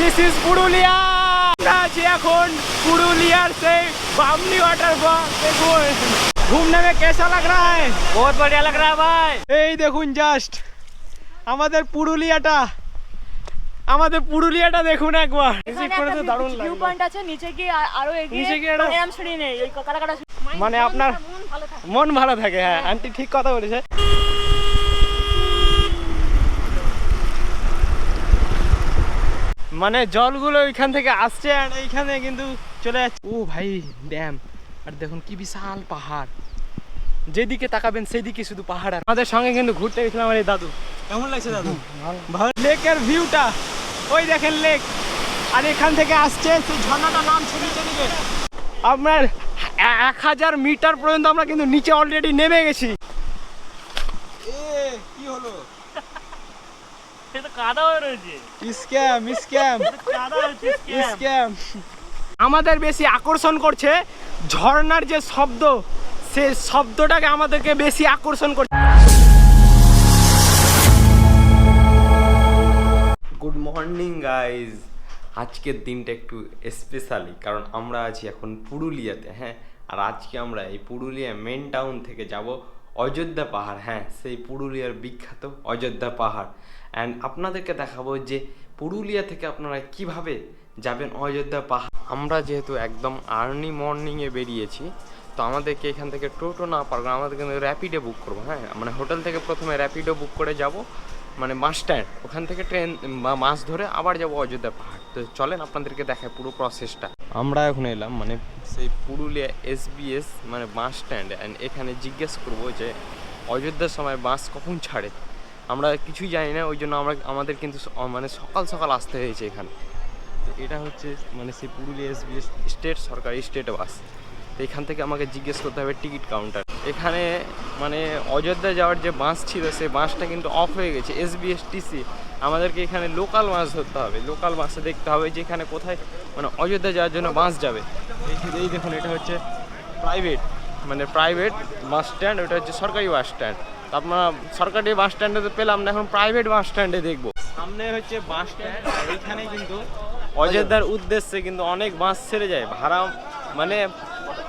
This is Purulia আমরা আছি এখন পুরুলিয়ার সেই বামনি ওয়াটার পার্ক দেখুন ঘুমনে মে কেসা লাগ রা হ্যায়? বহুত বড়িয়া লাগ রা ভাই। এই দেখুন জাস্ট আমাদের পুরুলিয়াটা আমাদের পুরুলিয়াটা দেখুন একবার। ভিজিট করে তো দারুণ লাগে ভিউ পয়েন্ট আছে নিচে কি আরও এগিয়ে নিচে কি গিয়ে মানে আমি শুনি নেই এই কাটা কাটা মানে আপনার মন ভালো থাকে। হ্যাঁ। আন্টি ঠিক কথা বলেছে। মানে জলগুলো ওইখান থেকে আসছে আর এইখানে কিন্তু চলে যাচ্ছে। ও ভাই ড্যাম আর দেখুন কি বিশাল পাহাড়। যেদিকে তাকাবেন সেদিকে শুধু পাহাড় আর আমাদের সঙ্গে কিন্তু ঘুরতে গেছিলাম আমার এই দাদু। কেমন লাগছে দাদু? ভালো। লেকের ভিউটা ওই দেখেন লেক আর এখান থেকে আসছে সেই ঝর্ণাটার নাম দিকে আপনার এক হাজার মিটার পর্যন্ত আমরা কিন্তু নিচে অলরেডি নেমে গেছি কি হলো আমাদের বেশি আকর্ষণ করছে ঝর্ণার যে শব্দ সে শব্দটাকে আমাদেরকে বেশি আকর্ষণ করছে। গুড মর্নিং গাইজ আজকের দিনটা একটু স্পেশালি কারণ আমরা আছি এখন পুরুলিয়াতে হ্যাঁ? আর আজকে আমরা এই পুরুলিয়া মেন টাউন থেকে যাব অযোধ্যা পাহাড় হ্যাঁ? সেই পুরুলিয়ার বিখ্যাত অযোধ্যা পাহাড়। অ্যান্ড আপনাদেরকে দেখাবো যে পুরুলিয়া থেকে আপনারা কীভাবে যাবেন অযোধ্যা পাহাড়। আমরা যেহেতু একদম আর্লি মর্নিংয়ে বেরিয়েছি, তো আমাদেরকে এখান থেকে টোটো না পারব আমাদের কিন্তু র্যাপিডে বুক করব হ্যাঁ? মানে হোটেল থেকে প্রথমে র্যাপিডো বুক করে যাব মানে বাস স্ট্যান্ড ওখান থেকে ট্রেন বা মাস ধরে আবার যাব অযোধ্যা পাহাড়। তো চলেন আপনাদেরকে দেখায় পুরো প্রসেসটা আমরা এখন এলাম মানে সেই পুরুলিয়া এসবিএস মানে বাস স্ট্যান্ড অ্যান্ড এখানে জিজ্ঞেস করব যে অযোধ্যার সময় বাস কখন ছাড়ে? আমরা কিছুই জানি না ওই জন্য আমরা, আমাদের কিন্তু মানে সকাল সকাল আসতে হয়েছে এখানে। তো এটা হচ্ছে মানে সেই পুরুলিয়া এসবিএস স্টেট, সরকারি স্টেট বাস। তো এখান থেকে আমাকে জিজ্ঞেস করতে হবে টিকিট কাউন্টার। এখানে মানে অযোধ্যা যাওয়ার যে বাস ছিল সেই বাসটা কিন্তু অফ হয়ে গেছে। এসবিএসটিসি আমাদেরকে এখানে লোকাল বাস ধরতে হবে। লোকাল বাসে দেখতে হবে যে এখানে কোথায় মানে অযোধ্যা যাওয়ার জন্য বাস যাবে। এই দেখুন, এটা হচ্ছে প্রাইভেট মানে প্রাইভেট বাস স্ট্যান্ড ওটা হচ্ছে সরকারি বাস স্ট্যান্ড তো আপনারা সরকারি বাস স্ট্যান্ডে তো পেলাম না এখন প্রাইভেট বাস স্ট্যান্ডে দেখব। সামনে হচ্ছে বাস স্ট্যান্ড এইখানে কিন্তু অযোধ্যার উদ্দেশ্যে কিন্তু অনেক বাস ছেড়ে যায় ভাড়া মানে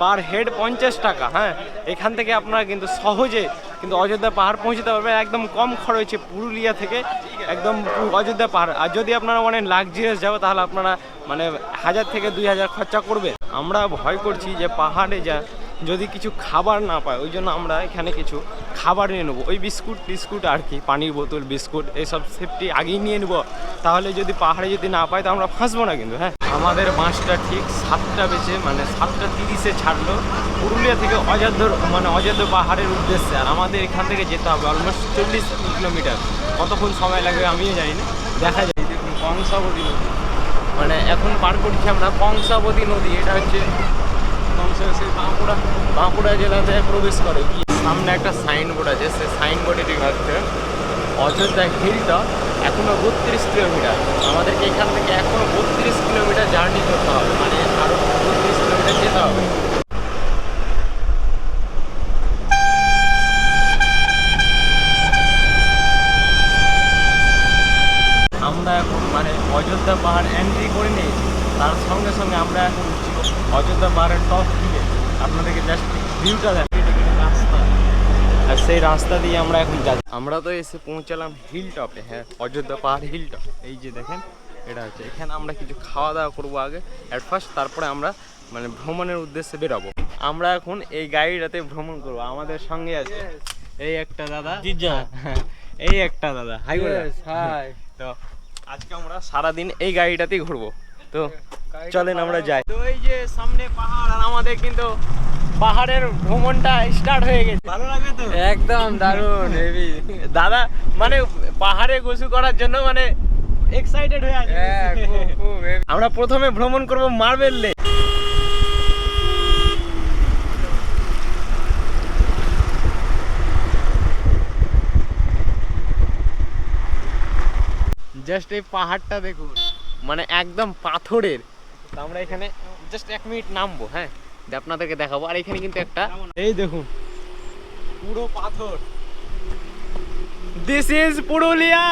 পার হেড পঞ্চাশ টাকা হ্যাঁ? এখান থেকে আপনারা কিন্তু সহজে কিন্তু অযোধ্যা পাহাড় পৌঁছতে পারবেন একদম কম খরচে পুরুলিয়া থেকে একদম অযোধ্যা পাহাড়। আর যদি আপনারা মানে লাক্সারিয়াস যাব তাহলে আপনারা মানে হাজার থেকে দুই হাজার খরচা করবে। আমরা ভয় করছি যে পাহাড়ে যা যদি কিছু খাবার না পায় ওই জন্য আমরা এখানে কিছু খাবার নিয়ে নেব। ওই বিস্কুট টিস্কুট আর কি পানির বোতল বিস্কুট এইসব সেফটি আগেই নিয়ে নেব। তাহলে যদি পাহাড়ে যদি না পাই তো আমরা ফাঁসবো না কিন্তু হ্যাঁ? আমাদের বাসটা ঠিক সাতটা বেজে মানে সাতটা তিরিশে ছাড়লো। পুরুলিয়া থেকে অযোধ্য মানে অযোধ্যা পাহাড়ের উদ্দেশ্যে। আর আমাদের এখান থেকে যেতে হবে অলমোস্ট চল্লিশ কিলোমিটার। কতক্ষণ সময় লাগবে আমিও জানি না। দেখা যায় দেখুন কংসাবতী নদী। মানে এখন পার করছি আমরা কংসাবতী নদী। এটা হচ্ছে সেই বাঁকুড়া বাঁকুড়া জেলাতে প্রবেশ করে। সামনে একটা সাইনবোর্ড আছে সেই সাইনবোর্ডে দেখাচ্ছে অযোধ্যা হিলটা এখনও বত্রিশ কিলোমিটার। আমাদেরকে এখান থেকে এখনও বত্রিশ কিলোমিটার জার্নি করতে হবে। মানে আরও বত্রিশ কিলোমিটার যেতে হবে আমরা এখন মানে অযোধ্যা পাহাড় এন্ট্রি করে নিয়েছি তার সঙ্গে সঙ্গে আমরা এখন উঠছি অযোধ্যা পাহাড়ের টপ দিকে আপনাদেরকে জাস্ট ভিউটা দেখ রাস্তা। আর সেই রাস্তা দিয়ে আমরা এখন যাচ্ছি। আমরা তো এসে পৌঁছালাম হিল টপে হ্যাঁ অযোধ্যা পাহাড় হিল টপ এই যে দেখেন এটা হচ্ছে। এখানে আমরা কিছু খাওয়া দাওয়া করব আগে। অ্যাট ফার্স্ট তারপরে আমরা মানে ভ্রমণের উদ্দেশ্যে বেরোবো। আমরা এখন এই গাড়িটাতে ভ্রমণ করব। আমাদের সঙ্গে আছে এই একটা দাদা। এই একটা দাদা। হাই হাই তো আজকে আমরা সারাদিন এই গাড়িটাতেই ঘুরবো। তো চলেন আমরা যাই। তো এই যে সামনে পাহাড় আর আমাদের কিন্তু পাহাড়ের ভ্রমণটা স্টার্ট হয়ে গেছে। ভালো লাগবে তো? একদম দারুণ হেভি। দাদা মানে পাহাড়ে গোসু করার জন্য মানে এক্সাইটেড হয়ে আছে। হ্যাঁ। আমরা প্রথমে ভ্রমণ করব মার্বেল লেক জাস্ট এই পাহাড়টা দেখুন। মানে একদম পাথরের। তো আমরা এখানে জাস্ট এক মিনিট নামবো হ্যাঁ? আপনাদেরকে দেখাবো। আর এখানে কিন্তু একটা এই দেখুন পুরো পাথর। This is Purulia!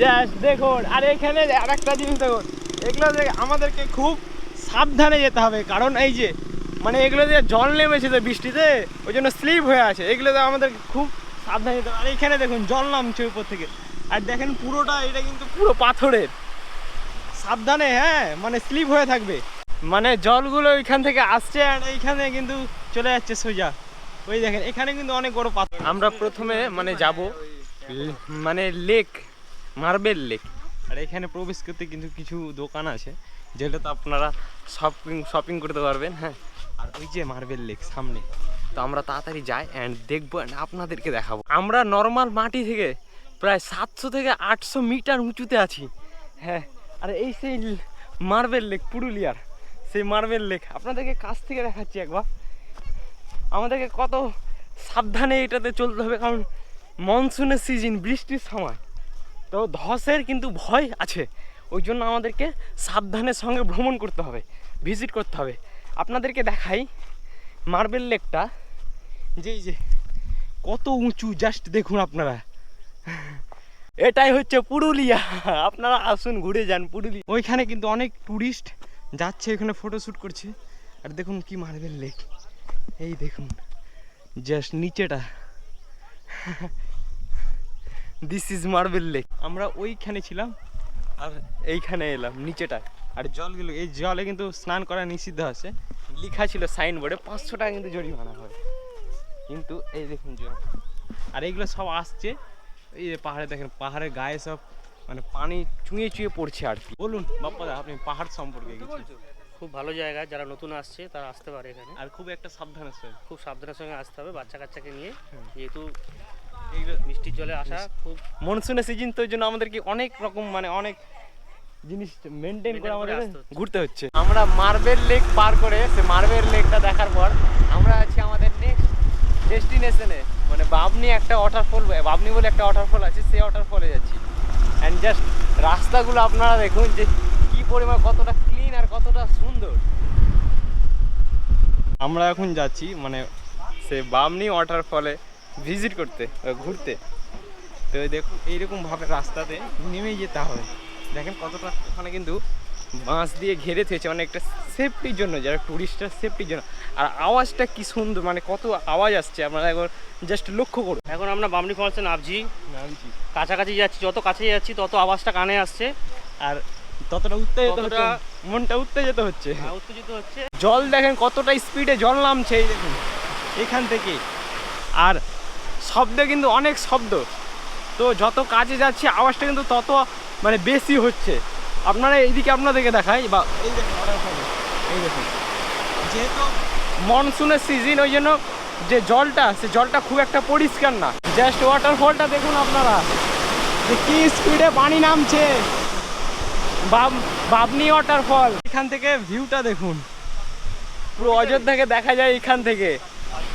জাস্ট দেখুন আর এখানে আর একটা জিনিস দেখুন। এগুলো আমাদেরকে খুব সাবধানে যেতে হবে কারণ এই যে মানে এগুলো যে জল নেমেছে তো বৃষ্টিতে ওই জন্য স্লিপ হয়ে আছে। এগুলো আমাদের খুব সাবধানে যেতে হবে। আর এখানে দেখুন জল নামছে উপর থেকে। আর দেখেন পুরোটা, এটা কিন্তু পুরো পাথরের। সাবধানে হ্যাঁ মানে স্লিপ হয়ে থাকবে। মানে জলগুলো ওইখান থেকে আসছে আর এইখানে কিন্তু চলে যাচ্ছে সোজা। ওই দেখেন, এখানে কিন্তু অনেক বড় পাথর। আমরা প্রথমে মানে যাব মানে লেক, মার্বেল লেক। আর এখানে প্রবেশ করতে কিন্তু কিছু দোকান আছে যেটাতে আপনারা শপিং শপিং করতে পারবেন হ্যাঁ। আর ওই যে মার্বেল লেক সামনে। তো আমরা তাড়াতাড়ি যাই অ্যান্ড দেখব অ্যান্ড আপনাদেরকে দেখাবো। আমরা নর্মাল মাটি থেকে প্রায় সাতশো থেকে আটশো মিটার উঁচুতে আছি। হ্যাঁ আর এই সেই মার্বেল লেক, পুরুলিয়ার। সেই মার্বেল লেক। আপনাদেরকে কাছ থেকে দেখাচ্ছি একবার। আমাদেরকে কত সাবধানে এটাতে চলতে হবে, কারণ মনসুনের সিজন বৃষ্টির সময়। তো ধসের কিন্তু ভয় আছে। ওই জন্য আমাদেরকে সাবধানের সঙ্গে ভ্রমণ করতে হবে ভিজিট করতে হবে। আপনাদেরকে দেখাই মার্বেল লেকটা। যে এই যে কত উঁচু জাস্ট দেখুন আপনারা। এটাই হচ্ছে পুরুলিয়া। আপনারা আসুন, ঘুরে যান পুরুলিয়া। ওইখানে কিন্তু অনেক টুরিস্ট যাচ্ছে ওখানে ফটো শ্যুট করছে। আর দেখুন কি মার্বেল লেক এই দেখুন জাস্ট নিচেটা। দিস ইজ মার্বেল লেক আমরা ওইখানে ছিলাম, আর এইখানে এলাম নিচেটা আর জলগুলো, এই জলে কিন্তু স্নান করা নিষিদ্ধ আছে। লেখা ছিল সাইনবোর্ডে পাঁচশো টাকা কিন্তু জরিমানা হয়। কিন্তু এই দেখুন জল। আর এইগুলো সব আসছে এই যে পাহাড়ে দেখেন পাহাড়ের গায়ে সব মানে পানি চুঁয়ে চুঁয়ে পড়ছে আর কি। বলুন বাপ্পাদা আপনি পাহাড় সম্পর্কে কিছু। খুব ভালো জায়গা যারা নতুন আসছে তারা আসতে পারে এখানে। আর খুব একটা সাবধান আছে খুব সাবধানের সঙ্গে আসতে হবে বাচ্চা কাচ্চাকে নিয়ে। যেহেতু এইগুলো মিষ্টির জলে আসা খুব মনসুনের সিজন তো জন্য আমাদেরকে অনেক রকম মানে অনেক জিনিস মেনটেন করে আমাদের ঘুরতে হচ্ছে। আমরা মার্বেল লেক পার করে সে মার্বেল লেকটা দেখার পর আমরা আছি আমাদের নেক্সট ডেস্টিনেশনে মানে বাবনি একটা ওয়াটারফল বাবনি বলে একটা ওয়াটারফল আছে, সেই ওয়াটারফলে যাচ্ছি। অ্যান্ড জাস্ট রাস্তাগুলো আপনারা দেখুন যে কি পরিমাণ কতটা ক্লিন আর কতটা সুন্দর। আমরা এখন যাচ্ছি মানে সে বামনি ওয়াটারফলে ভিজিট করতে ঘুরতে। তো দেখুন, এইরকম ভাবে রাস্তাতে নেমে যেতে হবে। দেখেন কতটা, ওখানে কিন্তু বাঁশ দিয়ে ঘেরে থেছে মানে একটা সেফটির জন্য যারা টুরিস্টরা সেফটির জন্য। আর আওয়াজটা কি সুন্দর মানে কত আওয়াজ আসছে আপনারা এখন জাস্ট লক্ষ্য করুন। এখন আমরা বামনি ফলসে নামছি। নামছি। কাছাকাছি যাচ্ছি যত কাছে যাচ্ছি তত আওয়াজটা কানে আসছে। আর ততটা উত্তেজিত হচ্ছে মনটা উত্তেজিত হচ্ছে। আর উত্তেজিত হচ্ছে। জল দেখেন কতটা স্পিডে জল নামছে এই দেখুন এখান থেকে। আর শব্দে কিন্তু অনেক শব্দ। তো যত কাজে যাচ্ছে আওয়াজটা কিন্তু তত মানে বেশি হচ্ছে। আপনারা এইদিকে আপনাদেরকে দেখাই বা এই দেখুন এই দেখুন। যেহেতু মনসুনের সিজন ওই জন্য যে জলটা সে জলটা খুব একটা পরিষ্কার না। জাস্ট ওয়াটারফলটা দেখুন আপনারা। যে কি স্পিডে পানি নামছে। বাব- বাবনি ওয়াটারফল এখান থেকে ভিউটা দেখুন। পুরো অযোধ্যাকে দেখা যায় এখান থেকে।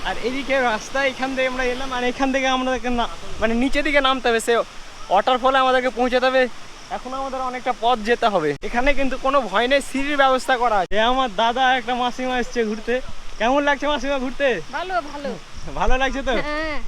আর এদিকে রাস্তা এখান থেকে আমরা এলাম আর এখান থেকে আমাদেরকে না মানে নিচে দিকে নামতে হবে। সে ওয়াটারফলে আমাদেরকে পৌঁছাতে হবে। এখন আমাদের অনেকটা পথ যেতে হবে। এখানে কিন্তু কোনো ভয় নেই সিঁড়ির ব্যবস্থা করা আছে। আমার দাদা একটা মাসিমা এসছে ঘুরতে। কেমন লাগছে মাসিমা ঘুরতে? ভালো ভালো। ভালো লাগছে তো? হ্যাঁ।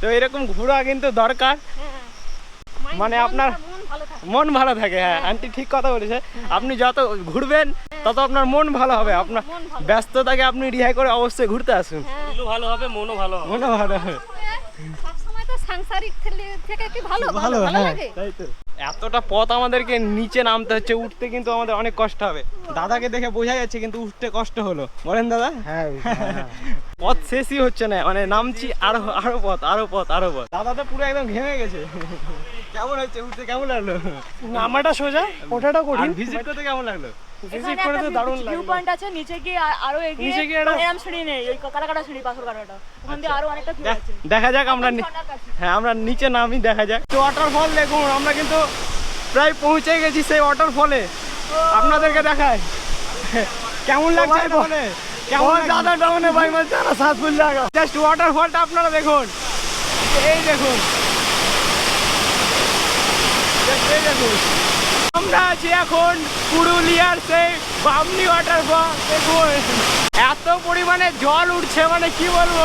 তো এরকম ঘোরা কিন্তু দরকার। হ্যাঁ। মানে আপনার- মন ভালো থাকে। মন থাকে হ্যাঁ। আন্টি ঠিক কথা বলেছে। আপনি যত ঘুরবেন তত আপনার মন ভালো হবে। আপনার ব্যস্ততাকে আপনি রিহাই করে অবশ্যই ঘুরতে আসুন। হ্যাঁ। ভালো হবে মনও ভালো হবে। মনও ভালো হবে। সাংসারিক থেকে- থেকে কি ভালো ভালো ভালো হ্যাঁ। লাগে? তাই তো। এতটা পথ আমাদেরকে নিচে নামতে হচ্ছে উঠতে কিন্তু আমাদের অনেক কষ্ট হবে। দাদাকে দেখে বোঝা যাচ্ছে কিন্তু উঠতে কষ্ট হলো। বলেন দাদা? হ্যাঁ পথ শেষই হচ্ছে না মানে নামছি আরও আরও পথ আরও পথ আরও পথ। দাদা তো পুরো একদম ঘেমে গেছে। কেমন হচ্ছে? উঠতে কেমন লাগল? নামাটা সোজা ওঠাটা কঠিন। ভিজিট করতে কেমন লাগল? ভিজিট করে তো দারুণ ভিউ পয়েন্ট আছে নিচে গিয়ে আরও এগিয়ে নিচে গিয়ে একটা- সিঁড়ি নেই ওই কাটা কাটা সিঁড়ি পাথর কাটাটা ওখান দিয়ে আরও অনেকটা ভিউ আছে। দেখা যাক আমরা নি- ঝর্ণার কাছে। হ্যাঁ আমরা নিচে নামি দেখা যাক। ওয়াটারফল দেখুন আমরা কিন্তু প্রায় পৌঁছে গেছি সেই ওয়াটারফলে আপনাদেরকে দেখায় কেমন লাগছে কেমন দাদা ডাউনে ভাই মাছ জানা সাত ফুল জায়গা। জাস্ট ওয়াটারফলটা আপনারা দেখুন। এই দেখুন। এই দেখুন। আমরা আছি এখন পুরুলিয়ার সেই বামনি ওয়াটারফল দেখুন এত পরিমাণে জল উঠছে মানে কি বলব?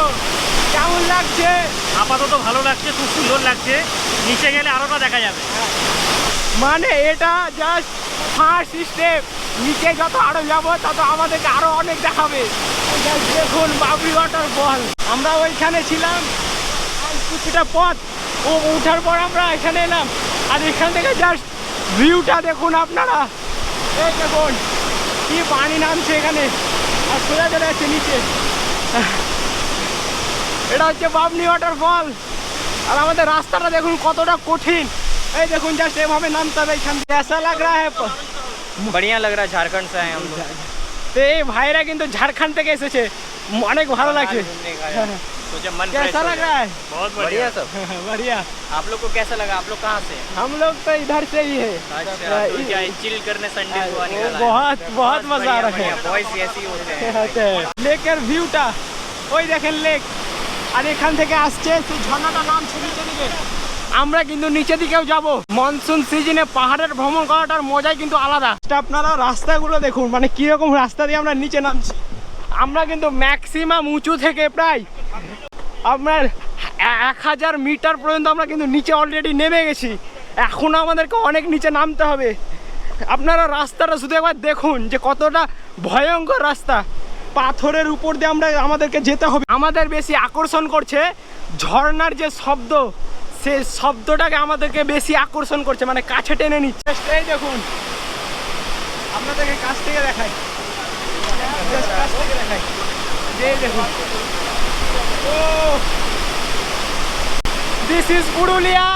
কেমন লাগছে? আপাতত ভালো লাগছে খুব সুন্দর লাগছে। নিচে গেলে আরোটা দেখা যাবে। মানে এটা জাস্ট ফার্স্ট স্টেপ নিচে যত আরও যাব তত আমাদেরকে আরও অনেক দেখাবে। দেখুন বাবরি ওয়াটার ফল আমরা ওইখানে ছিলাম। আর কিছুটা পথ। ও উঠার পর আমরা এখানে এলাম। আর এখান থেকে জাস্ট ভিউটা দেখুন আপনারা এই দেখুন কি পানি নামছে এখানে আর সোজা চলে যাচ্ছে নিচে এটা হচ্ছে বাবনি ওয়াটারফল আর আমাদের রাস্তাটা দেখুন কতটা কঠিন এই দেখুন জাস্ট এভাবে নামতে হবে এখান থেকে ऐसा लग रहा है बढ़िया लग रहा है झारखंड से आए हम लोग তো এই ভাইরা কিন্তু ঝাড়খণ্ড থেকে এসেছে উম, অনেক ভালো লাগছে घूमने का है। सोचा मन फ्रेश कैसा हो लग जाए। रहा है बहुत बढ़िया सब बढ़िया आप लोग को कैसा लगा आप लोग कहाँ से हैं? हम लोग तो इधर से ही है अच्छा तो क्या चिल करने संडे को वो निकल आए? बहुत बहुत मजा आ रहा है बॉयज ऐसे ही होते हैं লেকের ভিউটা ওই দেখেন লেক আর এখান থেকে আসছে সেই ঝর্ণাটা নামছে নিচে দিকে আমরা কিন্তু নিচে দিকেও যাব মনসুন সিজনে পাহাড়ের ভ্রমণ করাটার মজাই কিন্তু আলাদা তা আপনারা রাস্তাগুলো দেখুন মানে কিরকম রাস্তা দিয়ে আমরা নিচে নামছি আমরা কিন্তু ম্যাক্সিমাম উঁচু থেকে প্রায় আপনার এক হাজার মিটার পর্যন্ত আমরা কিন্তু নিচে অলরেডি নেমে গেছি। এখনও আমাদেরকে অনেক নিচে নামতে হবে। আপনারা রাস্তাটা শুধু একবার দেখুন যে কতটা ভয়ঙ্কর রাস্তা। পাথরের উপর দিয়ে আমরা আমাদেরকে যেতে হবে। আমাদের বেশি আকর্ষণ করছে ঝর্নার যে শব্দ সে শব্দটাকে আমাদেরকে বেশি আকর্ষণ করছে মানে কাছে টেনে নিচ্ছে। দেখুন, আপনাদেরকে কাছ থেকে দেখাই Just কাছ থেকে দেখাই যে এই দেখুন ও দিস ইজ পুরুলিয়া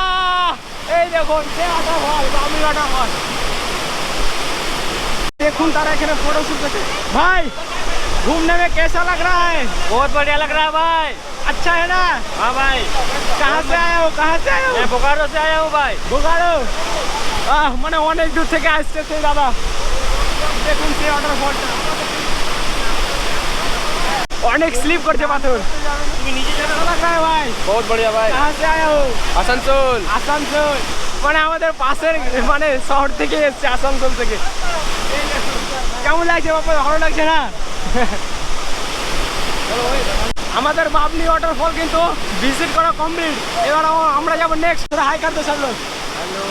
এই দেখুন সে আটা হল বামি আটা হল देखूं तारा एखाने फोटो शूट करते भाई घूमने में कैसा लग रहा है बहुत बढ़िया लग रहा है भाई अच्छा है ना हाँ भाई कहाँ से आए हो कहाँ से आए हो मैं बोकारो से आया हूँ भाई বোকারো আহ মানে অনেক দূর থেকে আসছে সেই দাদা দেখুন সেই অর্ডার ফলটা অনেক স্লিপ করছে পাথর তুমি নিচে যাবে কোথায় ভাই? বহুত বড়িয়া ভাই। कहाँ से आया हो আসানসোল। আসানসোল। মানে আমাদের পাশের মানে শহর থেকে এসছে আসানসোল থেকে। কেমন লাগছে বাবা ভালো লাগছে না? আমাদের বাবলি ওয়াটারফল কিন্তু ভিজিট করা কমপ্লিট এবার আমরা যাব নেক্সট হাইকার তো সারলো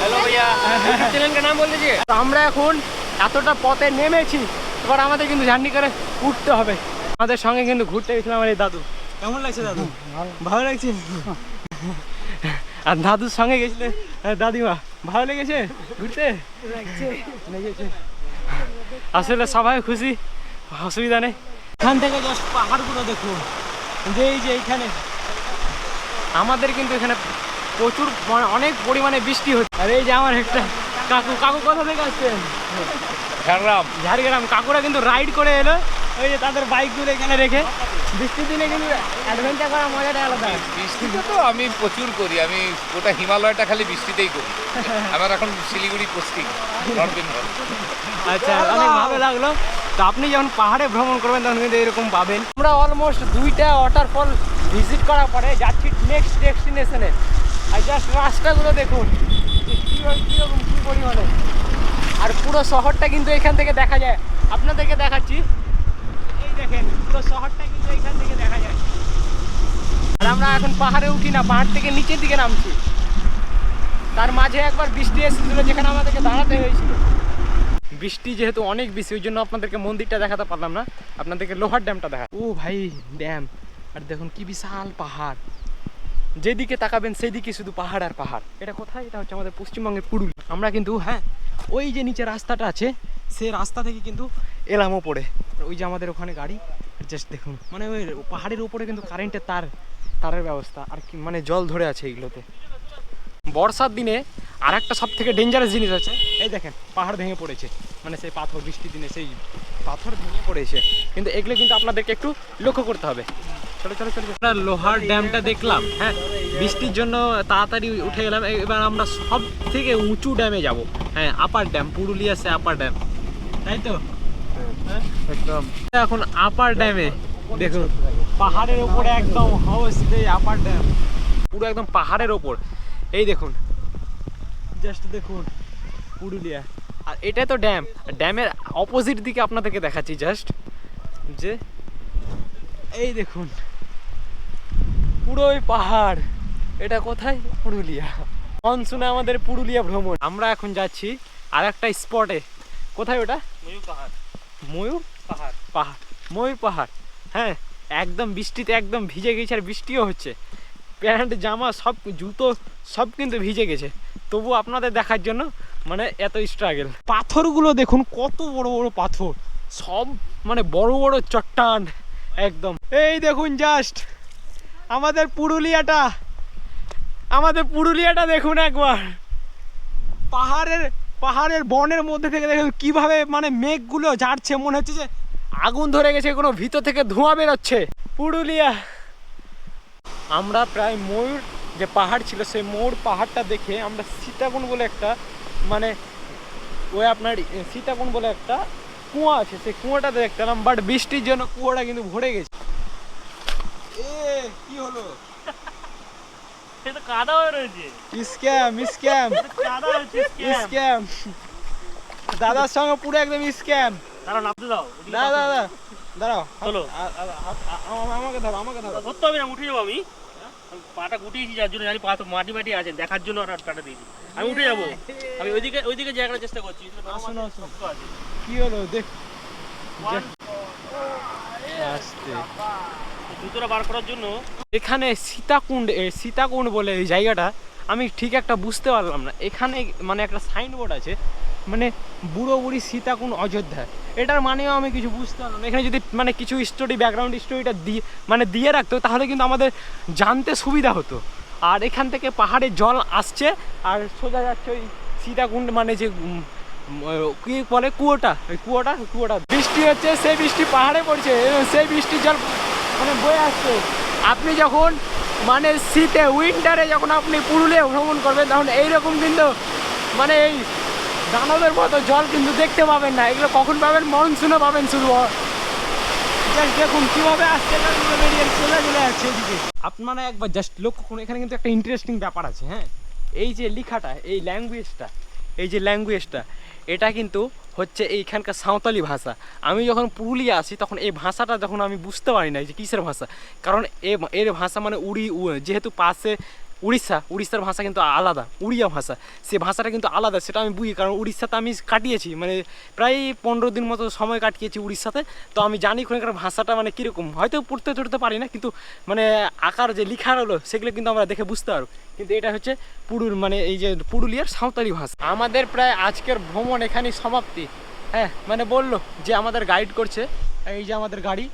হ্যালো ভাইয়া। চ্যানেলটার নাম বলতে দিয়েছি আমরা এখন এতটা পথে নেমেছি এবার আমাদের কিন্তু জার্নি করে উঠতে হবে। আমাদের সঙ্গে কিন্তু ঘুরতে গেছিলাম আমার এই দাদু। কেমন লাগছে দাদু? ভালো। লাগছে? আর দাদুর সঙ্গে গেছিলে? আহ, দাদিমা ভালো লেগেছে ঘুরতে? লেগেছে। আসলে সবাই খুশি অসুবিধা নেই। এখান থেকে জাস্ট পাহাড়গুলো দেখুন। যে এই যে এইখানে। আমাদের কিন্তু এখানে প্রচুর মানে অনেক পরিমাণে বৃষ্টি হচ্ছে। আর এই যে আমার একটা কাকু কাকু কোথা থেকে আসছেন? ঝাড়গ্রাম। ঝাড়গ্রাম। কাকুরা কিন্তু রাইড করে এলো। ওই যে তাদের বাইকগুলো এখানে রেখে। বৃষ্টির দিনে কিন্তু অ্যাডভেঞ্চার করার মজাটা আলাদা। বৃষ্টিতে তো আমি প্রচুর করি আমি গোটা হিমালয়টা খালি বৃষ্টিতেই করি। আমার এখন শিলিগুড়ি পোস্টিং নর্থ বেঙ্গল আচ্ছা অনেক ভালো লাগল। তো আপনি যখন পাহাড়ে ভ্রমণ করবেন তখন কিন্তু এরকম পাবেন। আমরা অলমোস্ট দুইটা ওয়াটারফল ভিজিট করার পরে যাচ্ছি নেক্সট ডেস্টিনেশনে আর জাস্ট রাস্তাগুলো দেখুন কীরকম কী পরিমাণে। আর পুরো শহরটা কিন্তু এখান থেকে দেখা যায়। আপনাদেরকে দেখাচ্ছি দেখেন শহরটা কিন্তু এখান থেকে দেখা যায়। আর আমরা এখন পাহাড়ে উঠি না, পাহাড় থেকে নিচের দিকে নামছি। তার মাঝে একবার বৃষ্টি এসেছিল, যেখানে আমাদেরকে দাঁড়াতে হয়েছিল। বৃষ্টি যেহেতু অনেক বেশি, ওই জন্য আপনাদেরকে মন্দিরটা দেখাতে পারলাম না। আপনাদেরকে লোহার ড্যামটা দেখা ও ভাই, ড্যাম। আর দেখুন কি বিশাল পাহাড়। যেদিকে তাকাবেন, সেদিকে শুধু পাহাড় আর পাহাড়। এটা কোথায়? এটা হচ্ছে আমাদের পশ্চিমবঙ্গের পুরুলিয়া। আমরা কিন্তু হ্যাঁ ওই যে নিচে রাস্তাটা আছে সেই রাস্তা থেকে কিন্তু এলামও পড়ে ওই যে আমাদের ওখানে গাড়ি জাস্ট দেখুন। মানে ওই পাহাড়ের উপরে কিন্তু কারেন্টের তার, তারের ব্যবস্থা। আর কি মানে জল ধরে আছে এইগুলোতে। বর্ষার দিনে আর একটা সব থেকে ডেঞ্জারাস জিনিস আছে। এই দেখেন, পাহাড় ভেঙে পড়েছে। মানে সেই পাথর, বৃষ্টির দিনে সেই পাথর ভেঙে পড়েছে। কিন্তু এগুলো কিন্তু আপনাদেরকে একটু লক্ষ্য করতে হবে। চলো চলো চলো আমরা লোহার ড্যামটা দেখলাম হ্যাঁ? বৃষ্টির জন্য তাড়াতাড়ি উঠে গেলাম এবার আমরা সব থেকে উঁচু ড্যামে যাব। হ্যাঁ আপার ড্যাম পুরুলিয়া সে আপার ড্যাম তাই তো? একদম। এখন আপার ড্যামে দেখুন। পাহাড়ের উপরে একদম হাউস আপার ড্যাম পুরো একদম পাহাড়ের ওপর। এই দেখুন জাস্ট দেখুন পুরুলিয়া। আর এটা তো ড্যাম ড্যামের অপোজিট দিকে আপনাদেরকে দেখাচ্ছি জাস্ট যে, এই দেখুন পুরো ওই পাহাড়। এটা কোথায়? পুরুলিয়া। মনসুনে আমাদের পুরুলিয়া ভ্রমণ। আমরা এখন যাচ্ছি আর একটা স্পটে কোথায় ওটা? ময়ূর পাহাড় ময়ূর? পাহাড়। পাহাড়। ময়ূর পাহাড়। হ্যাঁ একদম বৃষ্টিতে একদম ভিজে গেছে আর বৃষ্টিও হচ্ছে। প্যান্ট জামা সব জুতো সব কিন্তু ভিজে গেছে। তবু আপনাদের দেখার জন্য মানে এত স্ট্রাগেল পাথরগুলো দেখুন কত বড় বড় পাথর। সব মানে বড় বড় চট্টান একদম। এই দেখুন জাস্ট আমাদের পুরুলিয়াটা। আমাদের পুরুলিয়াটা দেখুন একবার। পাহাড়ের পাহাড়ের বনের মধ্যে থেকে দেখুন কীভাবে মানে মেঘগুলো ঝাড়ছে, মনে হচ্ছে যে আগুন ধরে গেছে, কোনো ভিতর থেকে ধোঁয়া বেরোচ্ছে। পুরুলিয়া। আমরা প্রায় ময়ূর যে পাহাড় ছিল, সেই ময়ূর পাহাড়টা দেখে আমরা সীতাকুণ বলে একটা মানে ওই আপনার সীতাকুণ বলে একটা কুয়া আছে, সেই কুয়াটা দেখতাম বাট বৃষ্টির জন্য কুয়াটা কিন্তু ভরে গেছে। এ, কি হলো? সে তো কাদা হয়ে রয়েছে স্ক্যাম স্ক্যাম কাদা হয়েছে। স্ক্যাম দাদার সঙ্গে পুরো একদম স্ক্যাম দাঁড়াও নামতে দাও দাদা দাদা দাঁড়াও চলো। আমাকে ধরো আমাকে ধরো। ধরতে হবে না উঠে যাব আমি পাটা গুটিয়েছি যার জন্য জানি পা তো মাটি মাটি আছে দেখার জন্য আর পাটা দিয়েছি আমি উঠে যাব আমি ওইদিকে ওইদিকে জায়গাটা চেষ্টা করছি আসুন, আসুন। কি হলো দেখ আস্তে জুতোটা বার করার জন্য এখানে সীতাকুণ্ড সীতাকুণ্ড বলে এই জায়গাটা, আমি ঠিক একটা বুঝতে পারলাম না। এখানে মানে একটা সাইনবোর্ড আছে মানে বুড়ো বুড়ি সীতাকুণ্ড অযোধ্যা। এটার মানেও আমি কিছু বুঝতে পারলাম এখানে যদি মানে কিছু স্টোরি ব্যাকগ্রাউন্ড স্টোরিটা দিয়ে মানে দিয়ে রাখতো, তাহলে কিন্তু আমাদের জানতে সুবিধা হতো। আর এখান থেকে পাহাড়ে জল আসছে, আর সোজা যাচ্ছে ওই সীতাকুণ্ড মানে যে কি বলে, কুয়োটা? ওই কুয়োটা কুয়োটা। বৃষ্টি হচ্ছে, সেই বৃষ্টি পাহাড়ে পড়ছে, সেই বৃষ্টির জল মানে বয়ে আসছে। আপনি যখন মানে শীতে উইন্টারে যখন আপনি পুরুলিয়া ভ্রমণ করবেন, তখন এইরকম কিন্তু মানে এই দানবের মতো জল কিন্তু দেখতে পাবেন না। এগুলো কখন পাবেন? মনসুনে পাবেন শুধু। দেখুন কীভাবে আসছে চলে চলে যাচ্ছে এদিকে। আপনারা একবার জাস্ট লক্ষ্য করুন, এখানে কিন্তু একটা ইন্টারেস্টিং ব্যাপার আছে হ্যাঁ? এই যে লেখাটা, এই ল্যাঙ্গুয়েজটা এই যে ল্যাঙ্গুয়েজটা এটা কিন্তু হচ্ছে এইখানকার সাঁওতালি ভাষা। আমি যখন পুরুলিয়া আসি, তখন এই ভাষাটা যখন আমি বুঝতে পারি না যে কিসের ভাষা, কারণ এ, এর ভাষা মানে উড়ি যেহেতু পাশে উড়িষ্যা, উড়িষ্যার ভাষা কিন্তু আলাদা, উড়িয়া ভাষা। সে ভাষাটা কিন্তু আলাদা, সেটা আমি বুঝি, কারণ উড়িষ্যাতে আমি কাটিয়েছি মানে প্রায় পনেরো দিন মতো সময় কাটিয়েছি উড়িষ্যাতে। তো আমি জানি ওখানকার ভাষাটা মানে কীরকম। হয়তো পড়তে টড়তে পারি না, কিন্তু মানে আকার যে লেখা হলো, সেগুলো কিন্তু আমরা দেখে বুঝতে পারব। কিন্তু এটা হচ্ছে পুরুল মানে এই যে পুরুলিয়ার সাঁওতালি ভাষা। আমাদের প্রায় আজকের ভ্রমণ এখানেই সমাপ্তি। হ্যাঁ মানে বলল যে আমাদের গাইড করছে, এই যে আমাদের গাড়ি।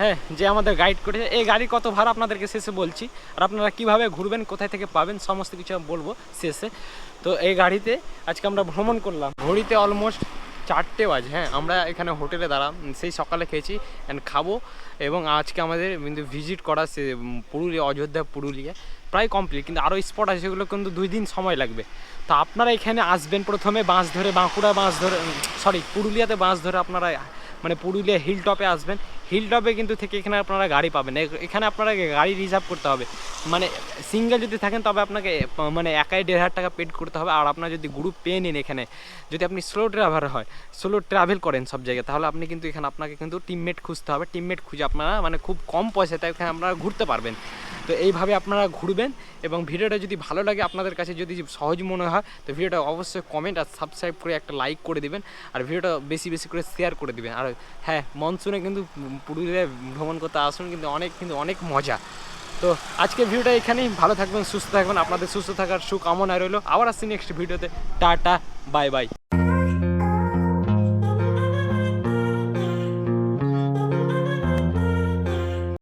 হ্যাঁ যে আমাদের গাইড করেছে, এই গাড়ি কত ভাড়া আপনাদেরকে শেষে বলছি। আর আপনারা কীভাবে ঘুরবেন, কোথায় থেকে পাবেন, সমস্ত কিছু বলব শেষে। তো এই গাড়িতে আজকে আমরা ভ্রমণ করলাম। ঘড়িতে অলমোস্ট চারটে বাজে হ্যাঁ আমরা এখানে হোটেলে দাঁড়াম সেই সকালে খেয়েছি অ্যান্ড খাব। এবং আজকে আমাদের কিন্তু ভিজিট করা সে পুরুলিয়া, অযোধ্যা, পুরুলিয়া, প্রায় কমপ্লিট কিন্তু আরও স্পট আছে, সেগুলো কিন্তু দুই দিন সময় লাগবে। তো আপনারা এখানে আসবেন প্রথমে, বাঁশ ধরে, বাঁকুড়া বাঁশ ধরে সরি পুরুলিয়াতে বাঁশ ধরে আপনারা মানে পুরুলিয়া হিল টপে আসবেন। হিল টপে কিন্তু থেকে এখানে আপনারা গাড়ি পাবেন। এখানে আপনারা গাড়ি রিজার্ভ করতে হবে। মানে সিঙ্গেল যদি থাকেন তবে আপনাকে মানে একাই দেড় হাজার টাকা পেড করতে হবে। আর আপনার যদি গ্রুপ পেয়ে নিন এখানে, যদি আপনি স্লো ট্রাভেল হয় স্লো ট্রাভেল করেন সব জায়গায়, তাহলে আপনি কিন্তু এখানে আপনাকে কিন্তু টিমমেট খুঁজতে হবে। টিমমেট খুঁজে আপনারা মানে খুব কম পয়সাতে এখানে আপনারা ঘুরতে পারবেন। তো এইভাবে আপনারা ঘুরবেন এবং ভিডিওটা যদি ভালো লাগে আপনাদের কাছে যদি সহজ মনে হয়, তো ভিডিওটা অবশ্যই কমেন্ট আর সাবস্ক্রাইব করে একটা লাইক করে দিবেন। আর ভিডিওটা বেশি বেশি করে শেয়ার করে দিবেন। আর হ্যাঁ মনসুনে কিন্তু পুরুলিয়ায় ভ্রমণ করতে আসুন, কিন্তু অনেক কিন্তু অনেক মজা। তো আজকে ভিডিওটা এখানেই, ভালো থাকবেন, সুস্থ থাকবেন, আপনাদের সুস্থ থাকার সুকামনা রইল। আবার আসছি নেক্সট ভিডিওতে। Tata, bye bye.